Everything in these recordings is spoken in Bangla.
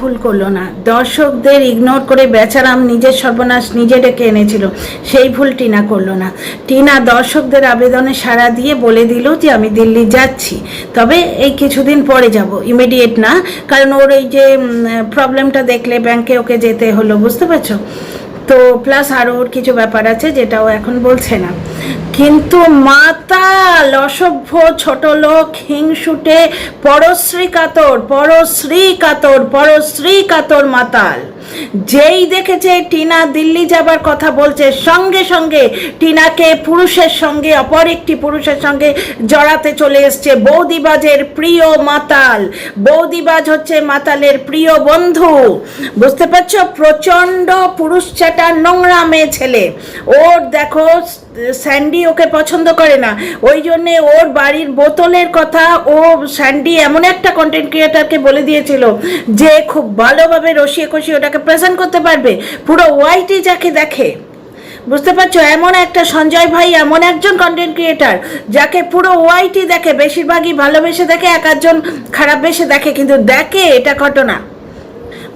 ভুল করল না। দর্শকদের ইগনোর করে বেচারাম নিজের সর্বনাশ নিজে ডেকে এনেছিল। সেই ভুল টিনা করল না। টিনা দর্শকদের আবেদনে সাড়া দিয়ে বলে দিল যে, আমি দিল্লি যাচ্ছি। তবে এই কিছুদিন পরে যাব। ইমিডিয়েট না। কারণ ওর এই যে প্রবলেমটা দেখলে ব্যাংকে ওকে যেতে হলো। বুঝতে পারছ? তো প্লাস আরও ওর কিছু ব্যাপার আছে যেটা ও এখন বলছে না। কিন্তু মাতাল অসভ্য ছোট লোক হিংসুটে পরশ্রী কাতর পরশ্রী কাতর পরশ্রী কাতর মাতাল। যেই দেখেছে টিনা দিল্লি যাবার কথা বলছে, সঙ্গে সঙ্গে টিনাকে পুরুষের সঙ্গে, অপর একটি পুরুষের সঙ্গে জড়াতে চলে এসছে। বৌদিবাজের প্রিয় মাতাল। বৌদিবাজ হচ্ছে মাতালের প্রিয় বন্ধু। বুঝতে পারছ? প্রচণ্ড পুরুষ চাটা নোংরা মেয়ে ছেলে। ওর দেখো স্যান্ডি ওকে পছন্দ করে না। ওই জন্যে ওর বাড়ির বোতলের কথা ও স্যান্ডি এমন একটা কন্টেন্ট ক্রিয়েটারকে বলে দিয়েছিল যে খুব ভালোভাবে রসিয়ে কষিয়ে ওটাকে প্রেজেন্ট করতে পারবে। পুরো ওয়াইটি যাকে দেখে। বুঝতে পারছ? এমন একটা সঞ্জয় ভাই, এমন একজন কন্টেন্ট ক্রিয়েটার যাকে পুরো ওয়াইটি দেখে, বেশিরভাগই ভালোবেসে দেখে, এক একজন খারাপ বেসে দেখে, কিন্তু দেখে এটা ঘটনা।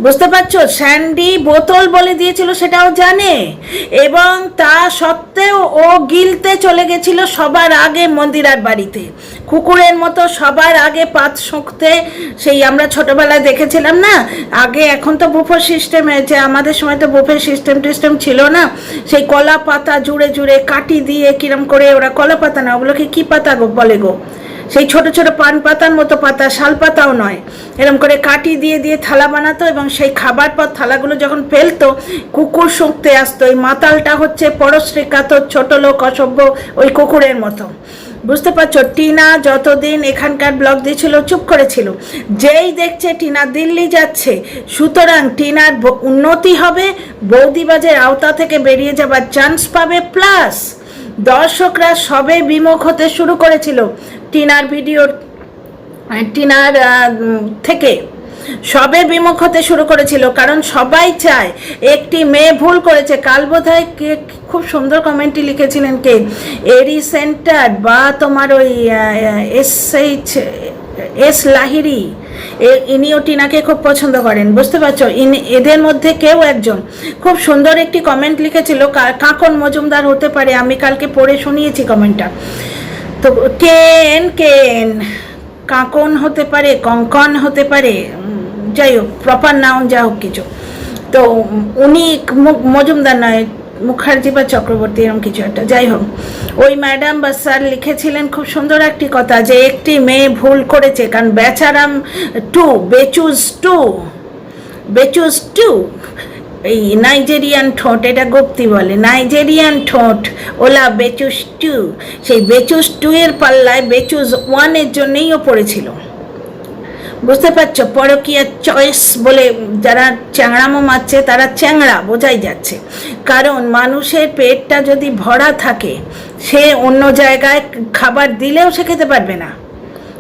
বুঝতে পারছ? স্যান্ডি বোতল বলে দিয়েছিল, সেটাও জানে। এবং তা সত্ত্বেও ও গিলতে চলে গেছিল সবার আগে মন্দিরার বাড়িতে। কুকুরের মতো সবার আগে পাত শুঁকতে, সেই আমরা ছোটবেলায় দেখেছিলাম না? আগে এখন তো বুফের সিস্টেম হয়েছে আমাদের সময় তো বুফের সিস্টেম টিস্টেম ছিল না? সেই কলা পাতা জুড়ে জুড়ে কাটি দিয়ে কিরম করে ওরা কলা পাতা না, ওগুলোকে কি পাতা গো বলে গো? সেই ছোট ছোট পান পাতার মতো পাতা, শাল পাতাও নয়। এরকম করে কাটি দিয়ে দিয়ে থালা বানাতো এবং সেই খাবার পর থালাগুলো যখন ফেলতো, কুকুর শুঁকতে আসতো। এই মাতালটা হচ্ছে পরশ্রী কাতর ছোট লোক অসভ্য ওই কুকুরের মতো। বুঝতে পারছ? টিনা যতদিন এখানকার ব্লগ দিয়েছিল, চুপ করেছিল। যেই দেখছে টিনা দিল্লি যাচ্ছে, সুতরাং টিনার উন্নতি হবে, বৌদিবাজের আওতা থেকে বেরিয়ে যাবার চান্স পাবে। প্লাস দর্শকরা সবে বিমুখ হতে শুরু করেছিল। টিনার ভিডিওর টিনার থেকে সবে বিমুখ হতে শুরু করেছিল, কারণ সবাই চায় একটি মেয়ে ভুল করেছে। কাল বোধহয় কে খুব সুন্দর কমেন্টটি লিখেছিলেন কে এরি সেন্টার বা তোমার ওই এস এইচ, এস লাহিরি ইনিও টিনাকে খুব পছন্দ করেন। বুঝতে পারছ? ইনি, এদের মধ্যে কেউ একজন। খুব সুন্দর একটি কমেন্ট লিখেছিল কাকন মজুমদার হতে পারে, আমি কালকে পড়ে শুনিয়েছি কমেন্টটা তো কেন কেন? কাকন হতে পারে, কঙ্কন হতে পারে যাই হোক প্রপার নাউন যা হোক কিছু। তো উনি মজুমদার নয়, মুখার্জি বা চক্রবর্তী এরকম কিছু একটা। যাই হোক, ওই ম্যাডাম বা স্যার লিখেছিলেন খুব সুন্দর একটি কথা যে একটি মেয়ে ভুল করেছে, কারণ বেচারাম টু বেচুজ টু বেচুস টু এই নাইজেরিয়ান ঠোঁট, এটা গুপ্তি বলে। নাইজেরিয়ান ঠোঁট, ওলা বেচুস টু। সেই বেচুস টু এর পাল্লায় বেচুস ওয়ানের জন্যই ও পড়েছিল। বুঝতে পারছ? পরকীয়া চয়েস বলে যারা চ্যাংড়ামো মারছে, তারা চ্যাংড়া, বোঝাই যাচ্ছে। কারণ মানুষের পেটটা যদি ভরা থাকে, সে অন্য জায়গায় খাবার দিলেও সে খেতে পারবে না।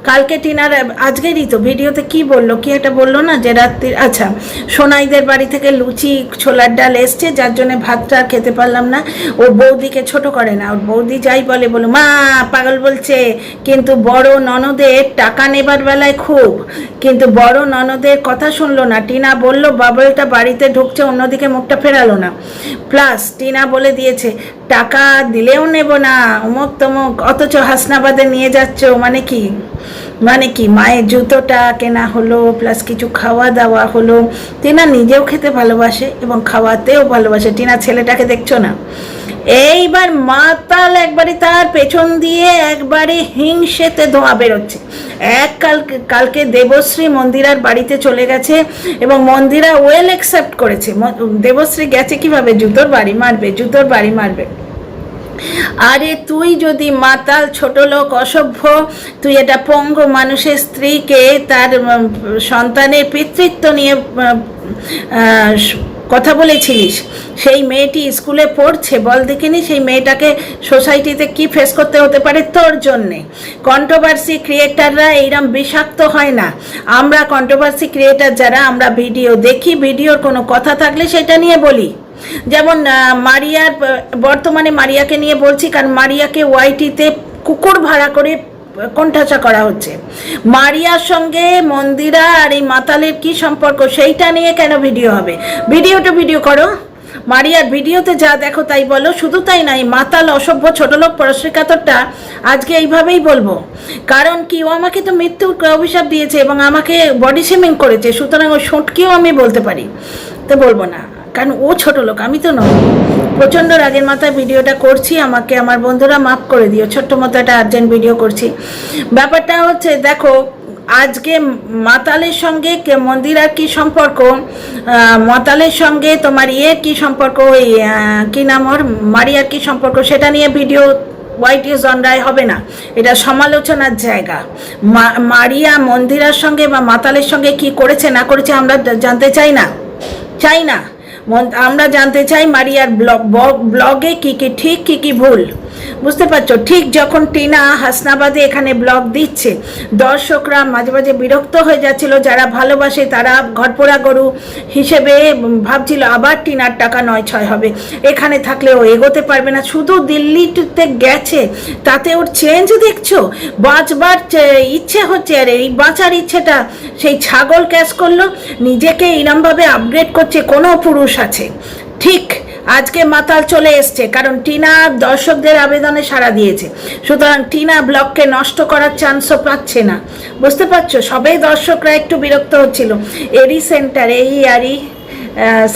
কালকে টিনার, আজকেরই তো ভিডিওতে কি বলল, কি একটা বলল না যে রাত্রি আচ্ছা সোনাইদের বাড়ি থেকে লুচি, ছোলার ডাল এসছে, যার জন্য ভাতটা খেতে পারলাম না। ও বৌদিকে ছোট করে না, ওর বৌদি যাই বলে বলো মা, পাগল বলছে, কিন্তু বড় ননদের টাকা নেবার বেলায় খুব, কিন্তু বড় ননদের কথা শুনলো না। টিনা বলল, বাবলটা বাড়িতে ঢুকছে, অন্যদিকে মুখটা ফেরালো না। প্লাস টিনা বলে দিয়েছে টাকা দিলেও নেব না, অমুক তমুক, অথচ হাসনাবাদে নিয়ে যাচ্ছ মানে কি? মানে কি, মায়ের জুতোটা কেনা হলো প্লাস কিছু খাওয়া দাওয়া হলো। টিনা নিজেও খেতে ভালোবাসে এবং খাওয়াতেও ভালোবাসে। টিনা ছেলেটাকে দেখছ না? এইবার মাতাল একবারে তার পেছন দিয়ে একবারে হিংসেতে ধোঁয়া বেরোচ্ছে। এক কালকে কালকে দেবশ্রী মন্দিরার বাড়িতে চলে গেছে এবং মন্দিরা ওয়েল অ্যাকসেপ্ট করেছে। দেবশ্রী গেছে কীভাবে? জুতোর বাড়ি মারবে, জুতোর বাড়ি মারবে। আরে তুই যদি মাতাল, ছোট লোক, অসভ্য, তুই এটা পঙ্গ মানুষের স্ত্রীকে, তার সন্তানের পিতৃত্ব নিয়ে কথা বলেছিলিস। সেই মেয়েটি স্কুলে পড়ছে, বল দেখিনি সেই মেয়েটাকে সোসাইটিতে কি ফেস করতে হতে পারে তোর জন্যে? কন্ট্রোভার্সি ক্রিয়েটাররা এইরকম বিষাক্ত হয় না। আমরা কন্ট্রোভার্সি ক্রিয়েটার যারা, আমরা ভিডিও দেখি ভিডিওর কোনো কথা থাকলে সেটা নিয়ে বলি। যেমন মারিয়ার বর্তমানে মারিয়াকে নিয়ে বলছি, কারণ মারিয়াকে ওয়াইটিতে কুকুর ভাড়া করে কোণঠাসা করা হচ্ছে। মারিয়ার সঙ্গে মন্দিরা আর এই মাতালের কি সম্পর্ক সেইটা নিয়ে কেন ভিডিও হবে? ভিডিওটা ভিডিও করো। মারিয়ার ভিডিওতে যা দেখো তাই বলো। শুধু তাই নাই মাতাল অসভ্য ছোটলোক পরশ্রীকাতরটা আজকে এইভাবেই বলব। কারণ কি, ও আমাকে তো মৃত্যুর অভিশাপ দিয়েছে এবং আমাকে বডি শেমিং করেছে, সুতরাং ও শুটকিও আমি বলতে পারি। তো বলব না। কারণ ও ছোট লোক, আমি তো নই। প্রচণ্ড রাগের মাথায় ভিডিওটা করছি, আমাকে আমার বন্ধুরা মাফ করে দিও, ছোট্ট মতো একটা আর্জেন্ট ভিডিও করছি। ব্যাপারটা হচ্ছে, দেখো, আজকে মাতালের সঙ্গে মন্দিরার কি সম্পর্ক? মাতালের সঙ্গে তোমার ইয়ের কি সম্পর্ক? ওই কী নাম ওর? মারিয়ার কি সম্পর্ক? সেটা নিয়ে ভিডিও হোয়াইট ইজ অন রায় হবে না। এটা সমালোচনার জায়গা। মারিয়া মন্দিরার সঙ্গে বা মাতালের সঙ্গে কি করেছে, না করেছে আমরা জানতে চাই না। চাই না। আমরা জানতে চাই মারিয়ার ব্লগ ব্লগে কি কি ঠিক কি কি ভুল। বুঝতে পারছ? ঠিক যখন টিনা হাসনাবাদে এখানে ব্লগ দিচ্ছে, দর্শকরা মাঝে মাঝে বিরক্ত হয়ে যাচ্ছিল, যারা ভালোবাসে তারা ঘরপোড়া গরু হিসেবে ভাবছিল আবার টিনার টাকা নয় ছয় হবে। এখানে থাকলে ও এগোতে পারবে না। শুধু দিল্লিতে গেছে, তাতে ওর চেঞ্জ দেখছ? বাঁচবার ইচ্ছে হচ্ছে, আর এই বাঁচার ইচ্ছেটা সেই ছাগল ক্যাশ করল, নিজেকে এরমভাবে আপগ্রেড করছে, কোনো পুরুষ আছে। ঠিক আজকে মাতাল চলে এসছে, কারণ টিনা দর্শকদের আবেদনে সাড়া দিয়েছে। সুতরাং টিনা ব্লককে নষ্ট করার চান্সও পাচ্ছে না। বুঝতে পারছ? সবাই দর্শকরা একটু বিরক্ত হচ্ছিল। এরি সেন্টার এই আরি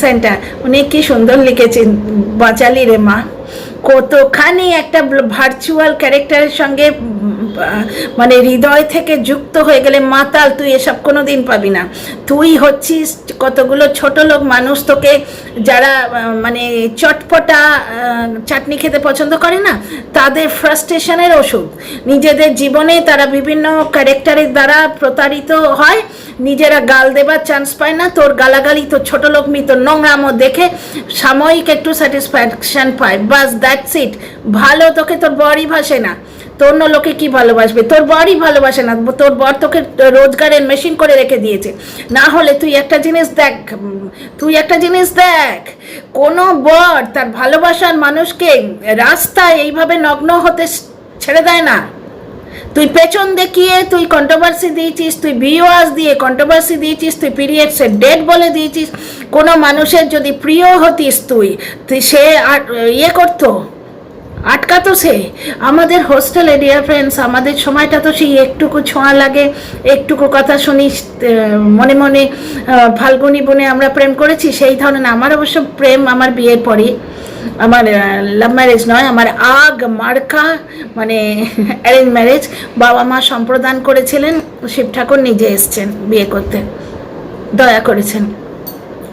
সেন্টার উনি কি সুন্দর লিখেছেন, বাঁচালি রে মা। কতখানি একটা ভার্চুয়াল ক্যারেক্টারের সঙ্গে মানে হৃদয় থেকে যুক্ত হয়ে গেলে, মাতাল, তুই এসব কোনো দিন পাবি না। তুই হচ্ছিস কতগুলো ছোট লোক, মানুষ তোকে যারা মানে চটপটা চাটনি খেতে পছন্দ করে না, তাদের ফ্রাস্ট্রেশনের ওষুধ। নিজেদের জীবনে তারা বিভিন্ন ক্যারেক্টারের দ্বারা প্রতারিত হয়, নিজেরা গাল দেবার চান্স পায় না, তোর গালাগালি, তোর ছোট লোক মি, তোর নোংরামো দেখে সাময়িক একটু স্যাটিসফ্যাকশন পায়। বাস দ্যাটস ইট ভালো তোকে তোর বরই ভাসে না। তোর অন্য লোকে কি ভালোবাসবে? তোর বরই ভালোবাসে না, তোর বর তোকে রোজগারের মেশিন করে রেখে দিয়েছে। না হলে তুই একটা জিনিস দেখ তুই একটা জিনিস দেখ, কোনো বর তার ভালোবাসার মানুষকে রাস্তায় এইভাবে নগ্ন হতে ছেড়ে দেয় না। তুই পেছন দেখিয়ে তুই কন্ট্রোভার্সি দিয়েছিস, তুই ভিওয়ার্স দিয়ে কন্ট্রোভার্সি দিয়েছিস, তুই পিরিয়ডসের ডেট বলে দিয়েছিস। কোনো মানুষের যদি প্রিয় হতিস তুই তুই সে আর ইয়ে করতো। আটকাতো সে। আমাদের হোস্টেলে ডিয়ার ফ্রেন্ডস আমাদের সময়টা তো সেই একটুকু ছোঁয়া লাগে। একটুকু কথা আহ, মনে মনে ফাল্গুনি বনে আমরা প্রেম করেছি সেই ধরনের আমার অবশ্য প্রেম আমার বিয়ের পরে আমার লাভ ম্যারেজ নয় আমার আগ মার্কা মানে অ্যারেঞ্জ ম্যারেজ বাবা মা সম্প্রদান করেছিলেন শিব ঠাকুর নিজে এসছেন বিয়ে করতে। দয়া করেছেন।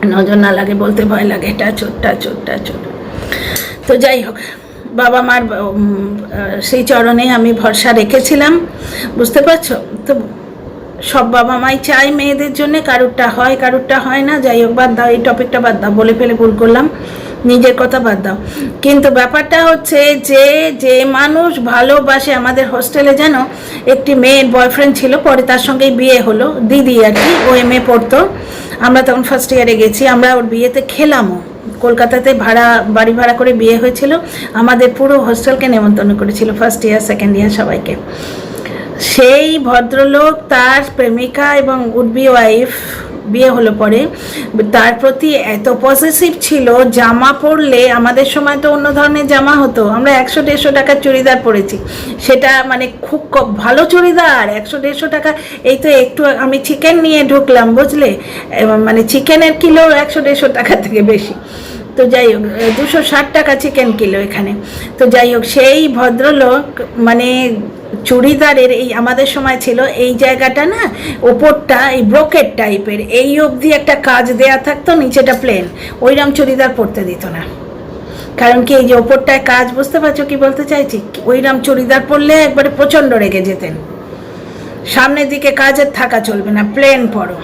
নজর না লাগে বলতে ভয় লাগে। টাচুর টাচুর টাচুর। তো যাই হোক বাবা মার সেই চরণে আমি ভরসা রেখেছিলাম। বুঝতে পারছ? তো সব বাবা মাই চায় মেয়েদের জন্য, কারুরটা হয় কারুরটা হয় না। যাই হোক, বাদ দাও, এই টপিকটা বাদ দাও, বলে ফেলে ভুল করলাম। নিজের কথা বাদ দাও। কিন্তু ব্যাপারটা হচ্ছে যে যে মানুষ ভালোবাসে আমাদের হোস্টেলে যেন একটি মেয়ের বয়ফ্রেন্ড ছিল, পরে তার সঙ্গে বিয়ে হলো, দিদি আর কি, ও এম এ পড়তো। আমরা তখন ফার্স্ট ইয়ারে গেছি, আমরা ওর বিয়েতে খেলামও। কলকাতাতে ভাড়া, বাড়ি ভাড়া করে বিয়ে হয়েছিল। আমাদের পুরো হোস্টেলকে নেমন্তন্ন করেছিল ফার্স্ট ইয়ার সেকেন্ড ইয়ার সবাইকে। সেই ভদ্রলোক, তার প্রেমিকা এবং উডবি ওয়াইফ বিয়ে হলো পরে। তার প্রতি এত পজিটিভ ছিল, জামা পরলে আমাদের সময় তো অন্য ধরনের জামা হতো। আমরা একশো দেড়শো টাকার চুড়িদার পরেছি। সেটা মানে খুব ভালো চুড়িদার, একশো দেড়শো টাকা। এই তো একটু আমি চিকেন নিয়ে ঢুকলাম, বুঝলে? মানে চিকেনের কিলো একশো দেড়শো টাকা থেকে বেশি। তো যাই হোক দুশো ষাট টাকা চিকেন কিলো এখানে। তো যাই হোক, সেই ভদ্রলোক মানে চুড়িদারের এই আমাদের সময় ছিল, এই জায়গাটা না, ওপরটা, এই ব্রোকেট টাইপের এই অবধি একটা কাজ দেয়া থাকতো, নিচেটা প্লেন ওইরকম চুড়িদার পরতে দিত না। কারণ কি, এই যে ওপরটায় কাজ, বুঝতে পারছ কি বলতে চাইছি? ওইরকম চুড়িদার পরলে একবারে প্রচণ্ড রেগে যেতেন। সামনের দিকে কাজের থাকা চলবে না প্লেন পরো।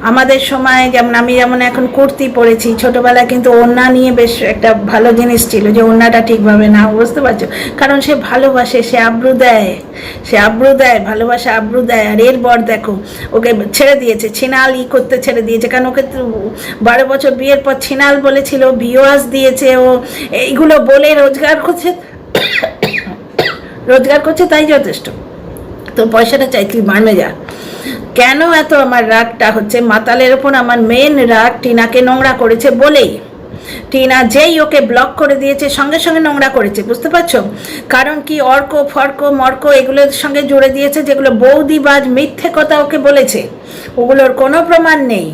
আমাদের সময় যেমন আমি যেমন এখন কুর্তি পরেছি, ছোটোবেলায় কিন্তু ওড়না নিয়ে বেশ একটা ভালো জিনিস ছিল যে ওড়নাটা ঠিকভাবে না, বুঝতে পারছ? কারণ সে ভালোবাসে, সে আব্রু দেয়, সে আব্রু দেয়, ভালোবাসে আব্রু দেয়, আর এর বর দেখো, ওকে ছেড়ে দিয়েছে, ছিনাল ই করতে ছেড়ে দিয়েছে, কারণ ওকে বারো বছর বিয়ের পর ছিনাল বলেছিল বিওয়াস দিয়েছে ও, এইগুলো বলে রোজগার করছে রোজগার করছে তাই যথেষ্ট। তো পয়সাটা চাই, তুই মারমে যা। কেন এত আমার রাগটা হচ্ছে? মাতালের ওপর আমার মেন রাগ টিনাকে নোংরা করেছে বলেই। টিনা যেই ওকে ব্লক করে দিয়েছে, সঙ্গে সঙ্গে নোংরা করেছে, বুঝতে পারছ? কারণ কি অর্ক, ফর্ক, মর্ক এগুলোর সঙ্গে জুড়ে দিয়েছে, যেগুলো বৌদিবাজ মিথ্যে কথা ওকে বলেছে। ওগুলোর কোনো প্রমাণ নেই।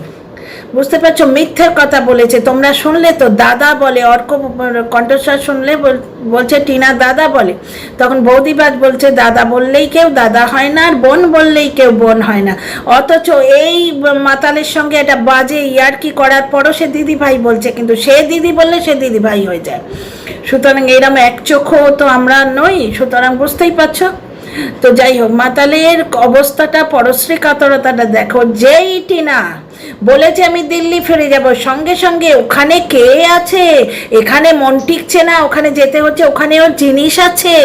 বুঝতে পারছ? মিথ্যের কথা বলেছে। তোমরা শুনলে তো? দাদা বলে, অর্ক কণ্ঠস্বর শুনলে বল- বলছে, টিনা দাদা বলে। তখন বৌদিবাজ বলছে, দাদা বললেই কেউ, দাদা হয় না, আর বোন বললেই কেউ বোন হয় না। অথচ এই মাতালের সঙ্গে এটা বাজে ইয়ার্কি করার পরও সে দিদি ভাই বলছে, কিন্তু সে দিদি বললে সে দিদি ভাই হয়ে যায়। সুতরাং এরম এক চোখও তো আমরা নই। সুতরাং বুঝতেই পারছ? তো যাই হোক, মাতালের অবস্থাটা, পরশ্রী কাতরতাটা দেখো, যেই টিনা বলেছে আমি দিল্লি ফিরে যাব, সঙ্গে সঙ্গে ওখানে কে আছে? এখানে মন টিকছে না, ওখানে যেতে হচ্ছে ওখানে ওর জিনিস আছে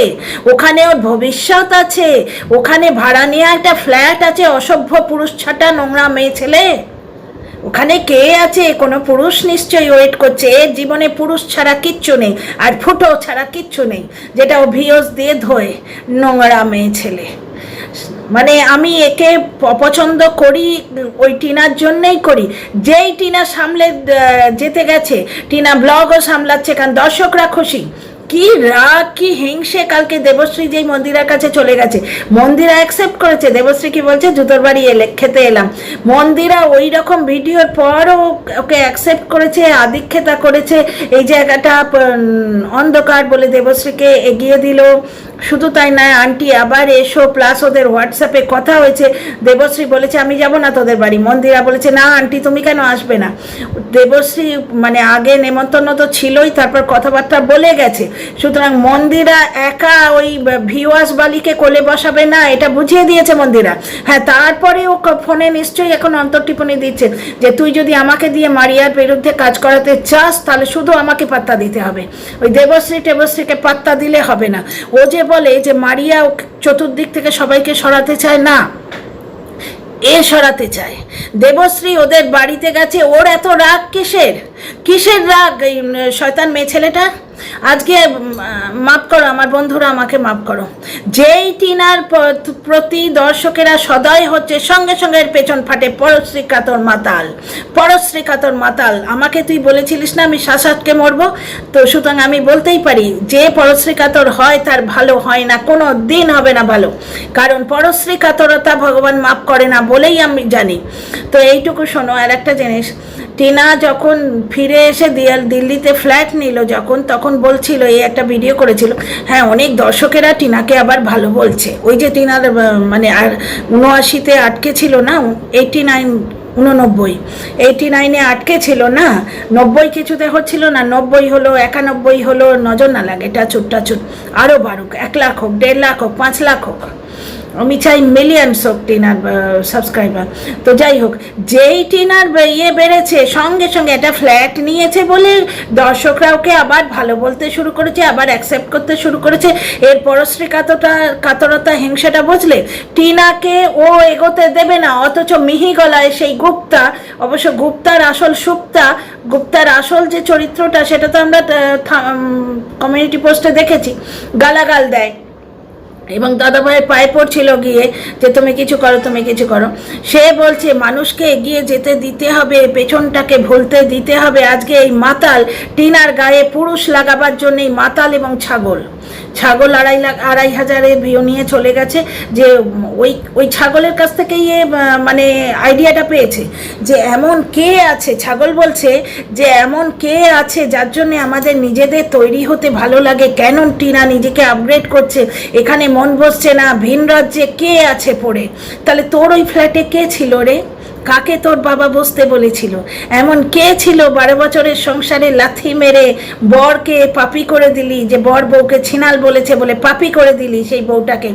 ওখানে ওর ভবিষ্যৎ আছে, ওখানে ভাড়া নেওয়া একটা ফ্ল্যাট আছে, অসভ্য পুরুষ ছাটা নোংরা মেয়ে ছেলে। ওখানে কে আছে? কোনো পুরুষ নিশ্চয়ই ওয়েট করছে। এর জীবনে পুরুষ ছাড়া কিচ্ছু নেই, আর ফুটো ছাড়া কিচ্ছু নেই, যেটা ও ভিওস দিয়ে ধোয় নোংরা মেয়ে ছেলে। মানে আমি একে অপছন্দ করি, ওই টিনার জন্যেই করি। যেই টিনা সামলে যেতে গেছে, টিনা ব্লগও সামলাচ্ছে, কারণ দর্শকরা খুশি। কি রাগ, কি হিংসে কালকে দেবশ্রী যেই মন্দিরার কাছে চলে গেছে। মন্দিরা অ্যাকসেপ্ট করেছে, দেবশ্রী কি বলছে? জুতোর বাড়ি এলে, খেতে এলাম। মন্দিরা ওই রকম ভিডিওর পরও ওকে অ্যাকসেপ্ট করেছে, আদিক্ষেতা করেছে। এই জায়গাটা অন্ধকার বলে দেবশ্রীকে এগিয়ে দিল। শুধু তাই নয়, আন্টি আবার এসো প্লাস ওদের হোয়াটসঅ্যাপে কথা হয়েছে। দেবশ্রী বলেছে, আমি যাব না তোদের বাড়ি। মন্দিরা বলেছে, না আন্টি, তুমি কেন আসবে না? দেবশ্রী মানে আগে নেমন্তন্ন তো ছিলই, তারপর কথাবার্তা বলে গেছে। সুতরাং মন্দিরা একা ওই ভিওয়াস বালিকে কোলে বসাবে না, এটা বুঝিয়ে দিয়েছে মন্দিরা। হ্যাঁ তারপরে ও ফোনে নিশ্চয়ই এখন অন্তর্টিপণি দিচ্ছে, যে তুই যদি আমাকে দিয়ে মারিয়ার বিরুদ্ধে কাজ করাতে চাস, তাহলে শুধু আমাকে পাত্তা দিতে হবে। ওই দেবশ্রী টেবশ্রীকে পাত্তা দিলে হবে না। ও যে বলে যে মারিয়া চতুর্দিক থেকে সবাইকে সরাতে চায়, না। এ সরাতে চায়। দেবশ্রী ওদের বাড়িতে গেছে। ওর এত রাগ কিসের? কিসের রাগ শয়তান মেয়ে ছেলেটা? আজকে মাফ করো, আমার বন্ধুরা আমাকে মাফ করো। যেই টিনার প্রতি দর্শকেরা সদয় হচ্ছে, সঙ্গে সঙ্গে এর পেছন ফাটে পরশ্রী কাতর মাতাল। পরশ্রী কাতর মাতাল, আমাকে তুই বলেছিলিস না আমি শাসাতকে মরবো? তো সুতরাং আমি বলতেই পারি, যে পরশ্রী কাতর হয় তার ভালো হয় না, কোনো দিন হবে না ভালো। কারণ পরশ্রী কাতরতা ভগবান মাফ করে না বলেই আমি জানি। তো এইটুকু শোনো, আর একটা জিনিস টিনা যখন ফিরে এসে দিয়াল দিল্লিতে ফ্ল্যাট নিল যখন, তখন বলছিল, এই একটা ভিডিও করেছিল। হ্যাঁ অনেক দর্শকেরা টিনাকে আবার ভালো বলছে। ওই যে টিনার মানে আর উনআশিতে আটকে ছিল না এইটি নাইন উননব্বই। এইটি নাইনে আটকে ছিল না, নব্বই কিছুতে হচ্ছিল না, নব্বই হলো, একানব্বই হলো, নজর না লাগে, টাচুর টাচুর। আরও বাড়ুক, এক লাখ হোক, দেড় লাখ হোক, পাঁচ লাখ হোক। আমি চাই মিলিয়নস হোক টিনার সাবস্ক্রাইবার তো যাই হোক, যেই টিনার ইয়ে বেড়েছে, সঙ্গে সঙ্গে একটা ফ্ল্যাট নিয়েছে বলে দর্শকরা ওকে আবার ভালো বলতে শুরু করেছে, আবার অ্যাকসেপ্ট করতে শুরু করেছে। এর পরশ্রী কাতরতা কাতরতা হিংসাটা বুঝলে, টিনাকে ও এগোতে দেবে না, অথচ মিহি গলায় সেই গুপ্তা, অবশ্য গুপ্তার আসল সুপ্তা, গুপ্তার আসল যে চরিত্রটা, সেটা তো আমরা কমিউনিটি পোস্টে দেখেছি। গালাগাল দেয়। এবং দাদাভাইয়ের পায়ে পড়ছিল গিয়ে যে তুমি কিছু করো, তুমি কিছু করো। সে বলছে, মানুষকে এগিয়ে যেতে দিতে হবে, পেছনটাকে ভুলতে দিতে হবে। আজকে এই মাতাল টিনার গায়ে পুরুষ লাগাবার জন্য এই মাতাল এবং ছাগল। ছাগল আড়াই লাখ, আড়াই হাজারে নিয়ে চলে গেছে যে ওই ওই ছাগলের কাছ থেকেই এ মানে আইডিয়াটা পেয়েছে যে এমন কে আছে, ছাগল বলছে যে এমন কে আছে যার জন্য আমাদের নিজেদের তৈরি হতে ভালো লাগে। কেন টিনা নিজেকে আপগ্রেড করছে? এখানে মন বসছে না, ভিন রাজ্যে কে আছে পড়ে? তাহলে তোর ওই ফ্ল্যাটে কে ছিল রে? কাকে তোর বাবা বসতে বলেছিল? এমন কে ছিল বারো বছরের সংসারে লাথি মেরে বরকে পাপি করে দিলি, যে বর বউকে ছিনাল বলেছে বলে পাপি করে দিলি সেই বউটাকে?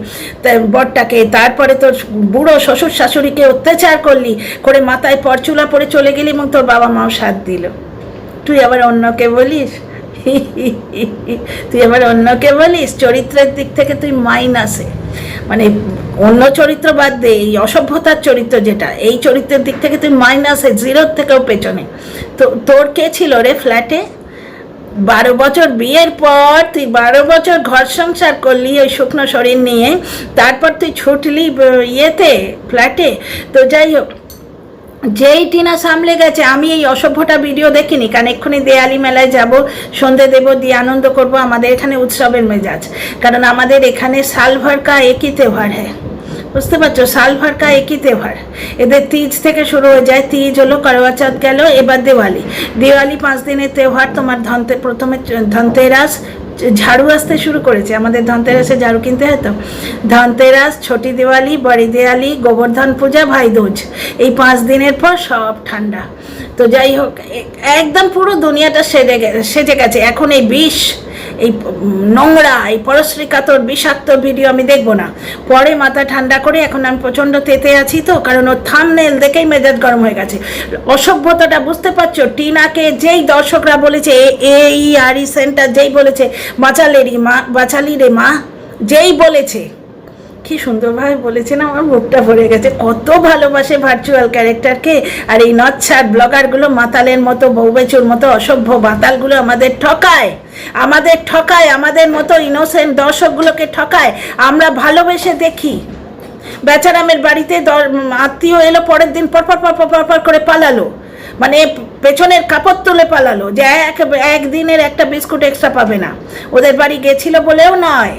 বরটাকে। তারপরে তোর বুড়ো শ্বশুর শাশুড়িকে অত্যাচার করলি, করে মাথায় পরচুলা পরে চলে গেলি এবং তোর বাবা মাও সাথ দিল। তুই আবার অন্যকে বলিস? তুই আবার অন্যকে বলিস, চরিত্রের দিক থেকে তুই মাইন মাইনাসে মানে অন্য চরিত্র বাদ দে, এই অসভ্যতার চরিত্র যেটা, এই চরিত্রের দিক থেকে তুই মাইনাসে জিরোর থেকেও পেছনে। তো তোর কে ছিল রে ফ্ল্যাটে বারো বছর বিয়ের পর তুই বারো বছর ঘর সংসার করলি ওই শুকনো শরীর নিয়ে, তারপর তুই ছুটলি ইয়েতে ফ্ল্যাটে তো যাই হোক যেই টিনা সামলে গেছে, আমি এই অসভ্যটা ভিডিও দেখিনি। কারণ এক্ষুনি দেয়ালি মেলায় যাব, সন্ধে দেব, দিয়ে আনন্দ করব আমাদের এখানে উৎসবের মেজাজ। কারণ আমাদের এখানে সালভার কা একই তেওহার হ্যাঁ বুঝতে পারছ? সালভার কা একই তেওহার এদের তিজ থেকে শুরু হয়ে যায়, তিজ হলো করোয়া চৌথ গেল, এবার দেওয়ালি। দেওয়ালি পাঁচ দিনের তেওহার তোমার ধনতে, প্রথমে ধনতেরাস ঝাড়ু আসতে শুরু করেছে। আমাদের ধনতেরাসে ঝাড়ু কিনতে হয় তো? ধনতেরাস, ছোটি দিওয়ালি, বড়ি দিওয়ালি, গোবর্ধন পূজা, ভাইদুজ। এই পাঁচ দিনের পর সব ঠান্ডা। তো যাই হোক, একদম পুরো দুনিয়াটা সেজে গে- সেজে গেছে। এখন এই বিষ, এই নোংরা, এই পরশ্রী কাতর বিষাক্ত ভিডিও আমি দেখব না। পরে মাথা ঠান্ডা করে এখন আমি প্রচণ্ড তেতে আছি তো, কারণ ওর থামনেল দেখেই মেজাজ গরম হয়ে গেছে। অসভ্যতাটা বুঝতে পারছ? টিনাকে যেই দর্শকরা বলেছে এই আর, ই, সেন্টার যেই বলেছে বাঁচালেরই মা, বাঁচালি রে মা। যেই বলেছে। কি সুন্দরভাবে বলেছে না আমার মুখটা ভরে গেছে। কত ভালোবাসে ভার্চুয়াল ক্যারেক্টারকে আর এই নচ্ছার ব্লগারগুলো মাতালের মতো, বউবেচুর মতো, অসভ্য মাতালগুলো আমাদের ঠকায়। আমাদের ঠকায়, আমাদের মতো ইনোসেন্ট দর্শকগুলোকে ঠকায়। আমরা ভালোবেসে দেখি। বেচারামের বাড়িতে আত্মীয় এলো, পরের দিন পরপর পরপর পরপর করে পালালো। মানে পেছনের কাপড় তুলে পালালো যে এক, একদিনের একটা বিস্কুট এক্সট্রা পাবে না। ওদের বাড়ি গেছিল বলেও নয়।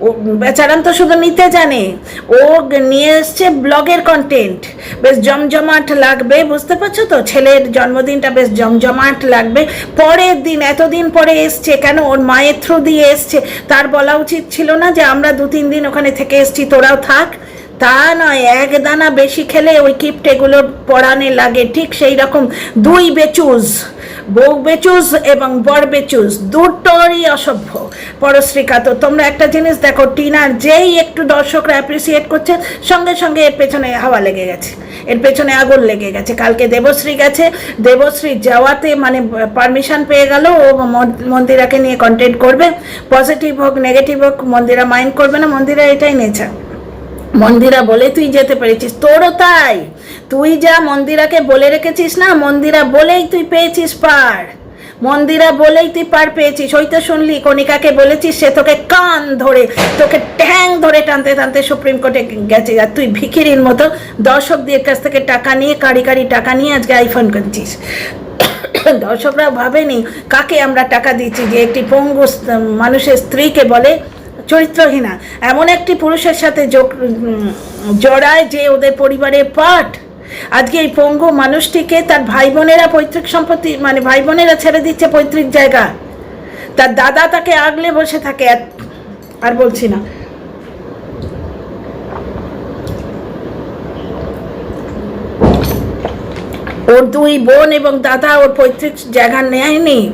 ও, বেচারাম তো শুধু নিতে জানে। ও নিয়ে এসছে ব্লগের কন্টেন্ট বেশ জমজমাট লাগবে, বুঝতে পারছ তো? ছেলের জন্মদিনটা বেশ জমজমাট লাগবে। পরের দিন, এতদিন পরে এসছে কেন? ওর মায়ের থ্রু দিয়ে এসছে। তার বলা উচিত ছিল না যে আমরা দু তিন দিন ওখানে থেকে এসছি, তোরাও থাক। তা নয়, এক দানা বেশি খেলে ওই কিপটেগুলো পড়ানে লাগে। ঠিক সেই রকম দুই বেচুজ, বউ বেচুজ এবং বর বেচুজ, দুটোরই অসভ্য। পরশ্রিকা তো তোমরা একটা জিনিস দেখো টিনার যেই একটু দর্শকরা অ্যাপ্রিসিয়েট করছে, সঙ্গে সঙ্গে এর পেছনে হাওয়া লেগে গেছে। এর পেছনে আগুন লেগে গেছে। কালকে দেবশ্রী গেছে। দেবশ্রী যাওয়াতে মানে পারমিশন পেয়ে গেল, ও মন- মন্দিরাকে নিয়ে কন্টেন্ট করবে। পজিটিভ হোক নেগেটিভ হোক, মন্দিরা মাইন্ড করবে না, মন্দিরা এটাই নেচার মন্দিরা বলে তুই যেতে পেরেছিস। তোরও তাই। তুই যা মন্দিরাকে বলে রেখেছিস না, মন্দিরা বলেই তুই পেয়েছিস পার। মন্দিরা বলেই তুই পার পেয়েছিস। ওই তো শুনলি, কণিকাকে বলেছিস সে তোকে কান ধরে, তোকে ট্যাং ধরে টানতে টানতে সুপ্রিম কোর্টে গেছে। আর তুই ভিখিরির মতো দর্শকদের কাছ থেকে টাকা নিয়ে, কারি কারি টাকা নিয়ে আজকে আইফোন করছিস দর্শকরা ভাবেনি, কাকে আমরা টাকা দিচ্ছি যে একটি পঙ্গু মানুষের স্ত্রীকে বলে চরিত্রহীনা। এমন একটি পুরুষের সাথে যোগ- জড়ায় যে ওদের পরিবারের পাঠ। আজকে এই পঙ্গু মানুষটিকে তার ভাই বোনেরা পৈতৃক সম্পত্তি মানে ভাই বোনেরা ছেড়ে দিচ্ছে পৈতৃক জায়গা। তার দাদা তাকে আগলে বসে থাকে আর বলছি না। ওর দুই বোন এবং দাদা ওর পৈতৃক জায়গা নেয়নি।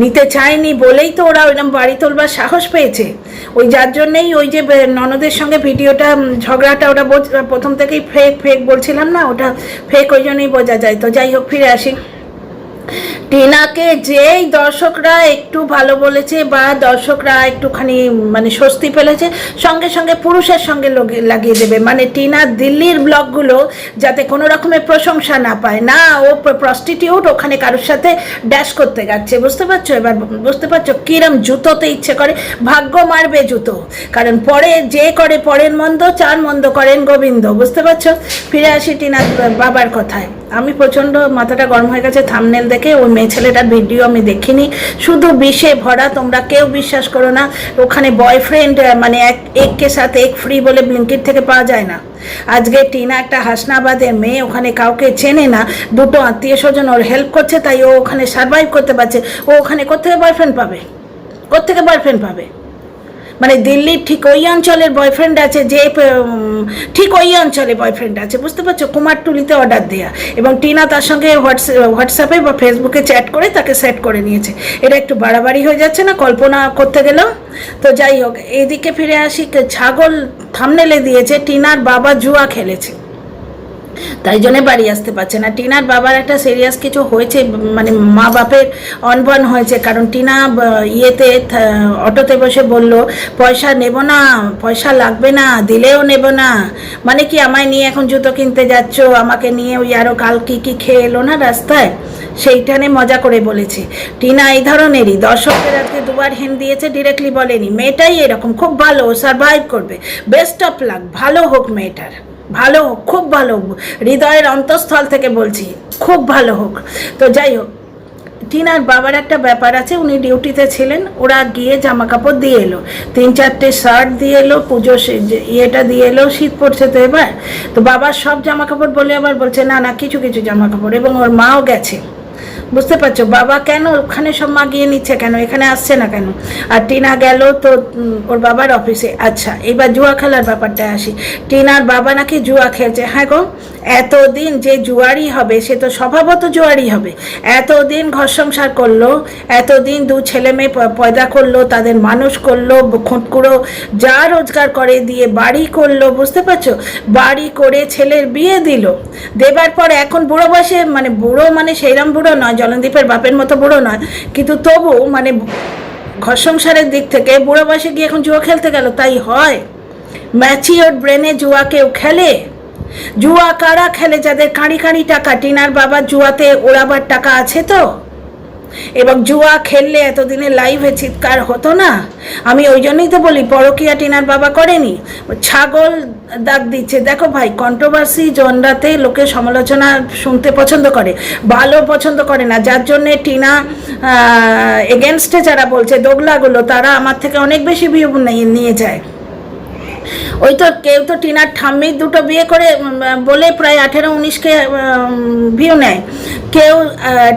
নিতে চায়নি বলেই তো ওরা ওইরকম বাড়ি তোলবার সাহস পেয়েছে। ওই যার জন্যেই ওই যে ননদের সঙ্গে ভিডিওটা ঝগড়াটা ওটা প্রথম থেকেই ফেক ফেক বলছিলাম না, ওটা ফেক ওই জন্যই বোঝা যায়। তো যাই হোক, ফিরে আসি। টিনাকে যেই দর্শকরা একটু ভালো বলেছে বা দর্শকরা একটুখানি মানে স্বস্তি পেলেছে, সঙ্গে সঙ্গে পুরুষের সঙ্গে লাগিয়ে দেবে। মানে টিনা দিল্লির ব্লগগুলো যাতে কোনো রকমের প্রশংসা না পায়। না, ও প্রস্টিটিউট ওখানে কারোর সাথে ড্যাশ করতে যাচ্ছে বুঝতে পারছ? এবার বুঝতে পারছ কিরম জুতোতে ইচ্ছে করে? ভাগ্য মারবে জুতো। কারণ পরে যে করে পরের মন্দ, চার মন্দ করেন গোবিন্দ। বুঝতে পারছ? ফিরে আসি টিনার বাবার কথায়। আমি প্রচণ্ড মাথাটা গরম হয়ে গেছে থামনেল দেখে ওই মেয়ে ছেলেটার ভিডিও আমি দেখিনি। শুধু বিষে ভরা, তোমরা কেউ বিশ্বাস করো না, ওখানে বয়ফ্রেন্ড মানে এক এককে সাথে এক ফ্রি বলে ব্লিঙ্কিট থেকে পাওয়া যায় না। আজকে টিনা একটা হাসনাবাদের মেয়ে, ওখানে কাউকে চেনে না, দুটো আত্মীয় স্বজন ওর হেল্প করছে, তাই ও ওখানে সার্ভাইভ করতে পারছে। ও ওখানে কোথেকে বয়ফ্রেন্ড পাবে? কোথেকে বয়ফ্রেন্ড পাবে? মানে দিল্লির ঠিক ওই অঞ্চলের বয়ফ্রেন্ড আছে যে ঠিক ওই অঞ্চলে বয়ফ্রেন্ড আছে, বুঝতে পারছ? কুমারটুলিতে অর্ডার দেয়া। এবং টিনা তার সঙ্গে হোয়াটসঅ্যাপ হোয়াটসঅ্যাপে বা ফেসবুকে চ্যাট করে তাকে সেট করে নিয়েছে। এটা একটু বাড়াবাড়ি হয়ে যাচ্ছে না? কল্পনা করতে গেলেও তো যাই হোক, এদিকে ফিরে আসি। ছাগল থামনেলে দিয়েছে, টিনার বাবা জুয়া খেলেছে। তাই জন্যে বাড়ি আসতে পারছে না। টিনার বাবার একটা সিরিয়াস কিছু হয়েছে মানে মা বাপের অনবন হয়েছে, কারণ টিনা ইয়েতে অটোতে বসে বলল, পয়সা নেব না, পয়সা লাগবে না, দিলেও নেব না। মানে কি আমায় নিয়ে এখন জুতো কিনতে যাচ্ছ? আমাকে নিয়ে ওই আরও কাল কী কী খেয়ে এলো না রাস্তায়? সেইখানে মজা করে বলেছে। টিনা এই ধরনেরই, দর্শকদের আজকে দুবার হেন দিয়েছে ডিরেক্টলি বলেনি। মেয়েটাই এরকম, খুব ভালো সারভাইভ করবে। বেস্ট অফ লাক ভালো হোক মেয়েটার। ভালো হোক, খুব ভালো হোক। হৃদয়ের অন্তঃস্থল থেকে বলছি, খুব ভালো হোক। তো যাই হোক, টিনার বাবার একটা ব্যাপার আছে, উনি ডিউটিতে ছিলেন, ওরা গিয়ে জামা কাপড় দিয়ে এলো। তিন চারটে শার্ট দিয়ে এলো, পুজো ইয়েটা দিয়ে এলো, শীত পড়ছে তো এবার। তো বাবার সব জামা কাপড় বলে আবার বলছে, না না, কিছু কিছু জামা কাপড় এবং ওর মাও গেছে। বুঝতে পারছ? বাবা কেন ওখানে সব মাগিয়ে নিচ্ছে কেন? এখানে আসছে না কেন? আর টিনা গেল তো ওর বাবার অফিসে। আচ্ছা এবার জুয়া খেলার ব্যাপারটা আসি। টিনার বাবা নাকি জুয়া খেলছে। হ্যাঁ গো, এতদিন যে জুয়ারি হবে, সে তো স্বভাবত জুয়ারি হবে। এতদিন ঘর সংসার করল, এতদিন দু ছেলে মেয়ে পয়দা করল, তাদের মানুষ করল খুঁটকুড়ো যা রোজগার করে দিয়ে বাড়ি করল, বুঝতে পারছ? বাড়ি করে ছেলের বিয়ে দিল। দেবার পর এখন বুড়ো বয়সে মানে বুড়ো মানে সেইরম বুড়ো নয় জলনদীপের বাপের মতো বুড়ো নয়। কিন্তু তবু মানে ঘর সংসারের দিক থেকে বুড়ো বয়সে গিয়ে এখন জুয়া খেলতে গেল, তাই হয়। ম্যাচিওর ব্রেনে জুয়া কেউ খেলে? জুয়া কারা খেলে যাদের কাঁড়ি কাঁড়ি টাকা? টিনার বাবার জুয়াতে ওড়াবার টাকা আছে তো? এবং জুয়া খেললে এতদিনে লাইভে চিৎকার হতো না। আমি ওই জন্যই তো বলি, পরকিয়া টিনার বাবা করেনি। ছাগল দাগ দিচ্ছে, দেখো ভাই কন্ট্রোভার্সি জনরাতে লোকে সমালোচনা শুনতে পছন্দ করে, ভালো পছন্দ করে না। যার জন্যে টিনা এগেনস্টে যারা বলছে, দোগলাগুলো, তারা আমার থেকে অনেক বেশি ভিউ নিয়ে যায়। ওই তো কেউ তো টিনার ঠাম্মি দুটো বিয়ে করে বলে প্রায় আঠেরো উনিশকে ভিউ নেয়। কেউ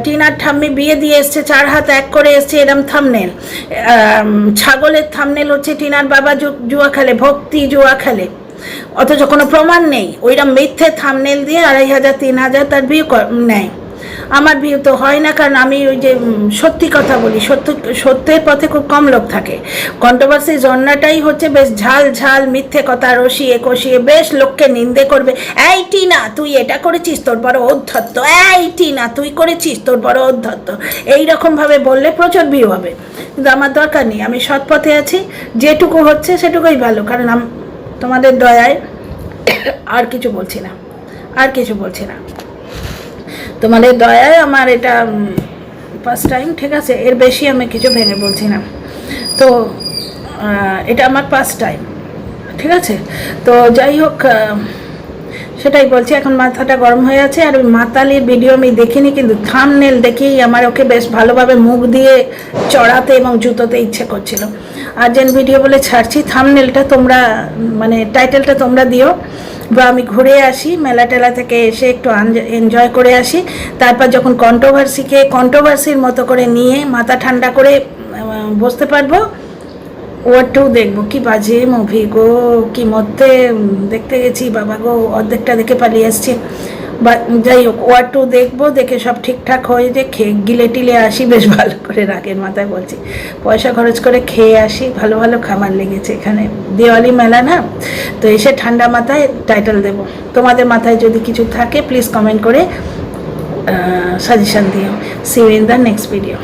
টিনার ঠাম্মি বিয়ে দিয়ে এসছে, চার হাত এক করে এসছে এরম থামনেল ছাগলের থামনেল হচ্ছে টিনার বাবা জুয়া খেলে, ভক্তি জুয়া খেলে। অথচ কোনো প্রমাণ নেই। ওইরকম মিথ্যে থামনেল দিয়ে আড়াই হাজার, তিন হাজার তার ভিউ নেয়। আমার ভিউ তো হয় না, কারণ আমি ওই যে সত্যি কথা বলি, সত্য, সত্যের পথে খুব কম লোক থাকে। কন্ট্রোভার্সি জন্নাটাই হচ্ছে বেশ ঝাল ঝাল, মিথ্যে কথা, রসিয়ে কষিয়ে বেশ লোককে নিন্দে করবে। এই টিনা, তুই এটা করেছিস? তোর বড় অধ্যত্ত। এই টিনা, তুই করেছিস? তোর বড় অধ্যত্ত। এইরকমভাবে বললে প্রচুর ভিউ হবে। কিন্তু আমার দরকার নেই, আমি সৎ পথে আছি, যেটুকু হচ্ছে সেটুকুই ভালো, কারণ তোমাদের দয়ায় আর কিছু বলছি না, আর কিছু বলছি না। তোমাদের দয়ায় আমার এটা ফার্স্ট টাইম ঠিক আছে? এর বেশি আমি কিছু ভেঙে বলছি না। তো এটা আমার ফার্স্ট টাইম ঠিক আছে? তো যাই হোক সেটাই বলছি, এখন মাথাটা গরম হয়ে আছে। আর মাতালির ভিডিও আমি দেখিনি, কিন্তু থামনেল দেখেই আমার ওকে বেশ ভালোভাবে মুখ দিয়ে চড়াতে এবং জুতোতে ইচ্ছে করছিল। আর্জেন্ট ভিডিও বলে ছাড়ছি থামনেলটা তোমরা মানে টাইটেলটা তোমরা দিও। বা আমি ঘুরে আসি, মেলা টেলা থেকে এসে একটু এনজয় করে আসি। তারপর যখন কন্ট্রোভার্সিকে কন্ট্রোভার্সির মতো করে নিয়ে মাথা ঠান্ডা করে বসতে পারব ওয়ারটাও দেখব? কি বাজে মুভি গো, কি মধ্যে দেখতে গেছি, বাবা গো, অর্ধেকটা দেখে পালিয়ে আসছি। বা যাই হোক, ওয়ার টু দেখব, দেখে সব ঠিকঠাক হয়ে যে খেয়ে গিলে টিলে আসি, বেশ ভালো করে রাগের মাথায় বলছি। পয়সা খরচ করে খেয়ে আসি, ভালো ভালো খাবার লেগেছে এখানে। দেওয়ালি মেলা না? তো এসে ঠান্ডা মাথায় টাইটেল দেব। তোমাদের মাথায় যদি কিছু থাকে প্লিজ কমেন্ট করে সাজেশান দিও। See in the next video